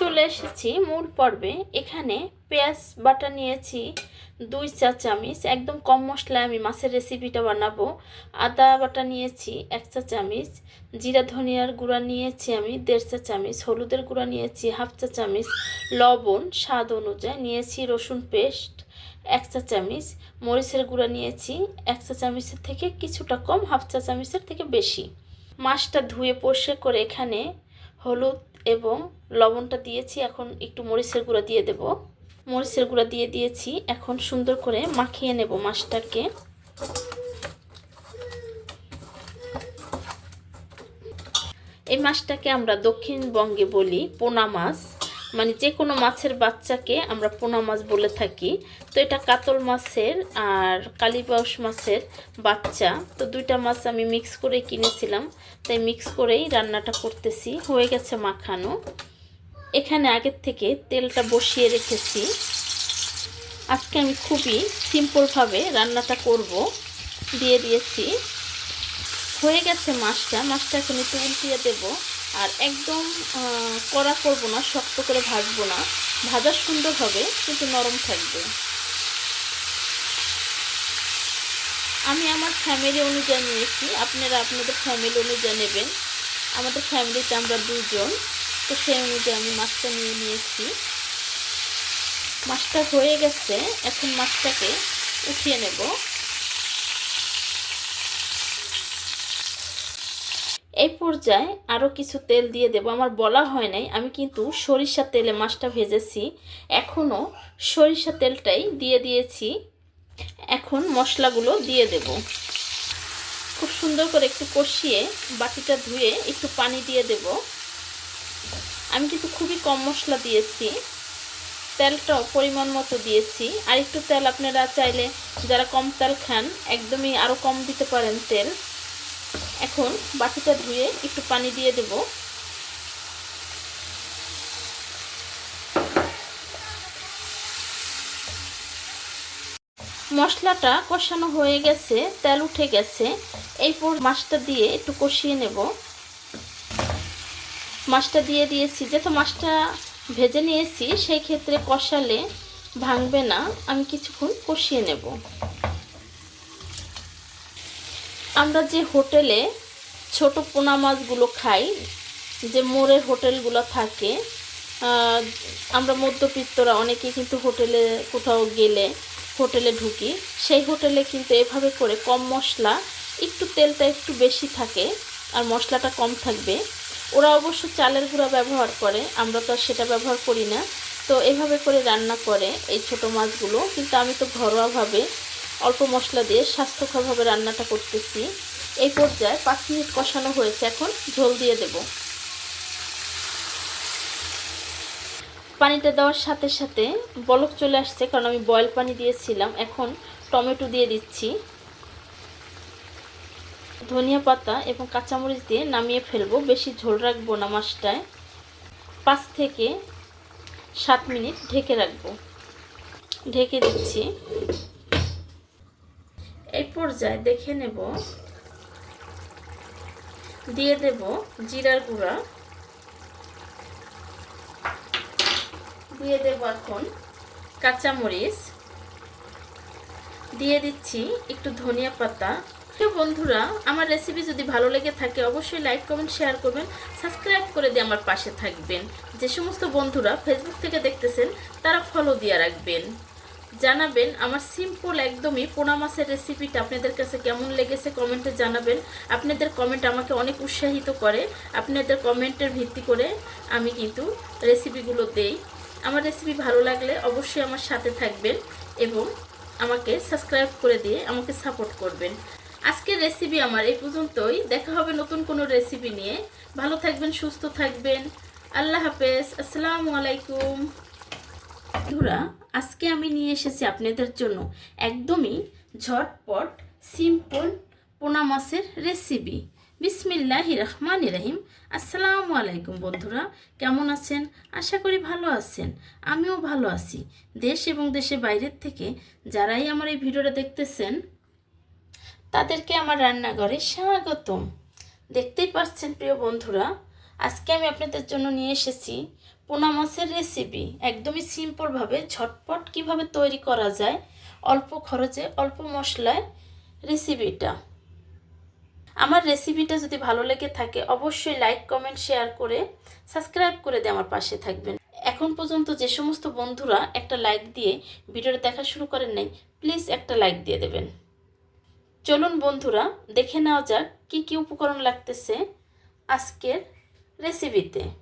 চলে এসেছি মূল পর্বে। এখানে পেঁয়াজ বাটা নিয়েছি, দুই চা চামিচ, একদম কম মশলায় আমি মাছের রেসিপিটা বানাবো। আদা বাটা নিয়েছি, এক চা চামচ, জিরা ধনিয়ার গুঁড়া নিয়েছি আমি, দেড় চা চামিচ, হলুদের গুঁড়া নিয়েছি, হাফ চা চামচ, লবণ, স্বাদ অনুযায়ী নিয়েছি রসুন পেস্ট, এক চা চামচ, মরিচের গুঁড়া নিয়েছি, এক চা চামচের থেকে কিছুটা কম, হাফ চা চামিচের থেকে বেশি। মাছটা ধুয়ে পরিষ্কার করে এখানে হলুদ এবং লবণটা দিয়েছি, এখন একটু মরিচের গুঁড়া দিয়ে দেব। মরিচের গুঁড়া দিয়ে দিয়েছি, এখন সুন্দর করে মাখিয়ে নেব মাছটাকে। এই মাছটাকে আমরা দক্ষিণবঙ্গে বলি পোনা মাছ। মানে যে কোনো মাছের বাচ্চাকে আমরা পোনা মাছ বলে থাকি, তো এটা কাতল মাছের আর কালীবাউস মাছের বাচ্চা। তো দুইটা মাছ আমি মিক্স করে কিনেছিলাম, তাই মিক্স করেই রান্নাটা করতেছি। হয়ে গেছে মাখানো। এখানে আগের থেকে তেলটা বসিয়ে রেখেছি। আজকে আমি খুবই সিম্পলভাবে রান্নাটা করব। দিয়ে দিয়েছি হয়ে গেছে মাছটা। মাছটা এখন একটু উল্টিয়ে দেবো। আর একদম কড়া করব না, শক্ত করে ভাজবো না। ভাজা সুন্দর হবে, কিন্তু নরম থাকবে। আমি আমার ফ্যামিলি অনুযায়ী নিয়েছি। আপনারা আপনাদের ফ্যামিলি অনুযায়ী নেবেন। আমাদের ফ্যামিলিতে আমরা দুজন তো সেই অনুযায়ী আমি মাছটা নিয়ে নিয়েছি। মাছটা হয়ে গেছে। এখন মাছটাকে উঠিয়ে নেব। এই পর্যায়ে আরও কিছু তেল দিয়ে দেব। আমার বলা হয় নাই, আমি কিন্তু সরিষা তেলে মাছটা ভেজেছি। এখনও সরিষা তেলটাই দিয়ে দিয়েছি। এখন মশলাগুলো দিয়ে দেব। খুব সুন্দর করে একটু কষিয়ে বাটিটা ধুয়ে একটু পানি দিয়ে দেব। আমি কিন্তু খুবই কম মশলা দিয়েছি। তেলটাও পরিমাণ মতো দিয়েছি। আর একটু তেল আপনারা চাইলে যারা কম তেল খান, একদমই আরও কম দিতে পারেন তেল। এখন বাটিটা ধুয়ে একটু পানি দিয়ে দেব। মশলাটা কষানো হয়ে গেছে, তেল উঠে গেছে। এরপর মাছটা দিয়ে একটু কষিয়ে নেব। মাছটা দিয়ে দিয়েছি। যেহেতু মাছটা ভেজে নিয়েছি, সেই ক্ষেত্রে কষালে ভাঙবে না। আমি কিছুক্ষণ কষিয়ে নেব। আমরা যে হোটেলে ছোট পোনা মাছগুলো খাই, যে মোড়ের হোটেলগুলো থাকে আমরা মধ্যবিত্তরা অনেকে কিন্তু হোটেলে কোথাও গেলে হোটেলে ঢুকি। সেই হোটেলে কিন্তু এভাবে করে কম মশলা, একটু তেলটা একটু বেশি থাকে আর মশলাটা কম থাকবে। ওরা অবশ্য চালের গুঁড়া ব্যবহার করে, আমরা তো সেটা ব্যবহার করি না। তো এভাবে করে রান্না করে এই ছোট মাছগুলো। কিন্তু আমি তো ঘরোয়াভাবে অল্প মশলা দিয়ে স্বাস্থ্যকরভাবে রান্নাটা করতেছি। এই পর্যায়ে পাঁচ মিনিট কষানো হয়েছে, এখন ঝোল দিয়ে দেব। পানিটা দেওয়ার সাথে সাথে বলক চলে আসছে, কারণ আমি বয়েল পানি দিয়েছিলাম। এখন টমেটো দিয়ে দিচ্ছি। ধনিয়া পাতা এবং কাঁচামরিচ দিয়ে নামিয়ে ফেলব। বেশি ঝোল রাখব না মাছটায়। পাঁচ থেকে সাত মিনিট ঢেকে রাখব। ঢেকে দিচ্ছি। এই পর্যায়ে দেখে নেব। দিয়ে দেব জিরার গুঁড়া। দিয়ে দেব এখন কাঁচামরিচ। দিয়ে দিচ্ছি একটু ধনিয়া পাতা। বন্ধুরা, আমার রেসিপি যদি ভালো লেগে থাকে, অবশ্যই লাইক কমেন্ট শেয়ার করবেন। সাবস্ক্রাইব করে দিয়ে আমার পাশে থাকবেন। যে সমস্ত বন্ধুরা ফেসবুক থেকে দেখতেছেন, তারা ফলো দিয়ে রাখবেন। জানাবেন আমার সিম্পল একদমই পোনা মাছের রেসিপিটা আপনাদের কাছে কেমন লেগেছে কমেন্টে জানাবেন। আপনাদের কমেন্ট আমাকে অনেক উৎসাহিত করে। আপনাদের কমেন্টের ভিত্তি করে আমি কিন্তু রেসিপিগুলো দেই। আমার রেসিপি ভালো লাগলে অবশ্যই আমার সাথে থাকবেন এবং আমাকে সাবস্ক্রাইব করে দিয়ে আমাকে সাপোর্ট করবেন। আজকের রেসিপি আমার এই পর্যন্তই। দেখা হবে নতুন কোনো রেসিপি নিয়ে। ভালো থাকবেন, সুস্থ থাকবেন। আল্লাহ হাফেজ। আসসালামু আলাইকুম। বন্ধুরা আজকে আমি নিয়ে এসেছি আপনাদের জন্য একদমই ঝটপট সিম্পল পোনা মাছের রেসিপি বিসমিল্লাহ রহমান রহিম। আসসালামু আলাইকুম বন্ধুরা, কেমন আছেন? আশা করি ভালো আছেন। আমিও ভালো আছি। দেশ এবং দেশে বাইরের থেকে যারাই আমার এই ভিডিওটা দেখতেছেন, তাদেরকে আমার রান্নাঘরে স্বাগতম। দেখতেই পাচ্ছেন প্রিয় বন্ধুরা আজকে আমি আপনাদের জন্য নিয়ে এসেছি পোনা মাছের রেসিপি একদমই সিম্পলভাবে ঝটপট কীভাবে তৈরি করা যায়, অল্প খরচে, অল্প মশলায় রেসিপিটা আমার রেসিপিটা যদি ভালো লেগে থাকে, অবশ্যই লাইক কমেন্ট শেয়ার করে সাবস্ক্রাইব করে দিয়ে আমার পাশে থাকবেন। এখন পর্যন্ত যে সমস্ত বন্ধুরা একটা লাইক দিয়ে ভিডিওটা দেখা শুরু করেন নাই প্লিজ একটা লাইক দিয়ে দেবেন। চলুন বন্ধুরা, দেখে নেওয়া যাক কী কী উপকরণ লাগতেছে আজকের Recibite.